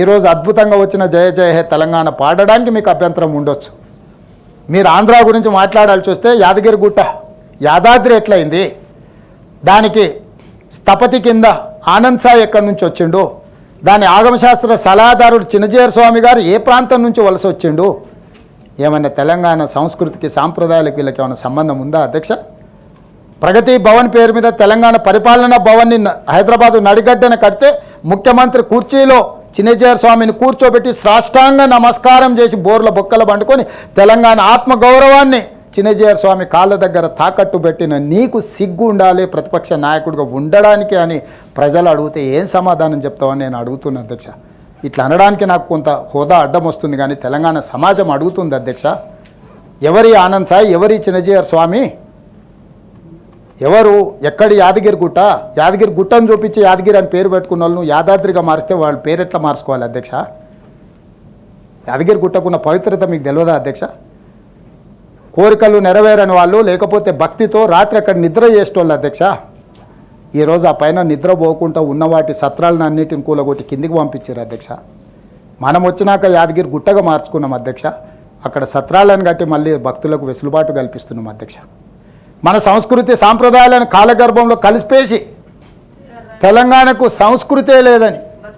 ఈరోజు అద్భుతంగా వచ్చిన జయ జయ హే తెలంగాణ పాడడానికి మీకు అభ్యంతరం ఉండొచ్చు. మీరు ఆంధ్ర గురించి మాట్లాడాల్సి వస్తే యాదగిరి గుట్ట యాదాద్రి ఎట్లయింది? దానికి స్థపతి కింద ఆనంద్ సాయి ఎక్కడి నుంచి వచ్చిండు? దాని ఆగమశాస్త్ర సలహాదారుడు చిన్నజీర స్వామి గారు ఏ ప్రాంతం నుంచి వలస వచ్చిండు? ఏమైనా తెలంగాణ సంస్కృతికి సాంప్రదాయాలకు వీళ్ళకి ఏమైనా సంబంధం ఉందా అధ్యక్ష? ప్రగతి భవన్ పేరు మీద తెలంగాణ పరిపాలనా భవన్ని హైదరాబాదు నడిగడ్డన కడితే ముఖ్యమంత్రి కుర్చీలో చిన్నజీర స్వామిని కూర్చోబెట్టి సాష్టాంగ నమస్కారం చేసి బోర్ల బొక్కలు పండుకొని తెలంగాణ ఆత్మగౌరవాన్ని చిన్నజీర స్వామి కాళ్ళ దగ్గర తాకట్టు పెట్టిన నీకు సిగ్గు ఉండాలి ప్రతిపక్ష నాయకుడిగా ఉండడానికి అని ప్రజలు అడిగితే ఏం సమాధానం చెప్తావని నేను అడుగుతున్నా అధ్యక్ష. ఇట్లా అనడానికి నాకు కొంత హోదా అడ్డం వస్తుంది కానీ తెలంగాణ సమాజం అడుగుతుంది అధ్యక్ష. ఎవరి ఆనంద్ సాయి ఎవరి చిన్నజీయర్ స్వామి ఎవరు? ఎక్కడి యాదగిరి గుట్ట? యాదగిరి గుట్టను చూపించి యాదగిరి అని పేరు పెట్టుకున్న వాళ్ళు యాదాద్రిగా మారిస్తే వాళ్ళ పేరు ఎట్లా మార్చుకోవాలి అధ్యక్ష? యాదగిరి గుట్టకున్న పవిత్రత మీకు తెలియదా అధ్యక్ష? కోరికలు నెరవేరని వాళ్ళు లేకపోతే భక్తితో రాత్రి అక్కడ నిద్ర చేసేటోళ్ళు అధ్యక్ష. ఈరోజు ఆ పైన నిద్రపోకుండా ఉన్న వాటి సత్రాలను అన్నిటిని కూలగొట్టి కిందికి పంపించారు అధ్యక్ష. మనం వచ్చినాక యాదగిరి గుట్టగా మార్చుకున్నాం అధ్యక్ష. అక్కడ సత్రాలను కట్టి మళ్ళీ భక్తులకు వెసులుబాటు కల్పిస్తున్నాం అధ్యక్ష. మన సంస్కృతి సాంప్రదాయాలను కాలగర్భంలో కలిసిపేసి తెలంగాణకు సంస్కృతే లేదని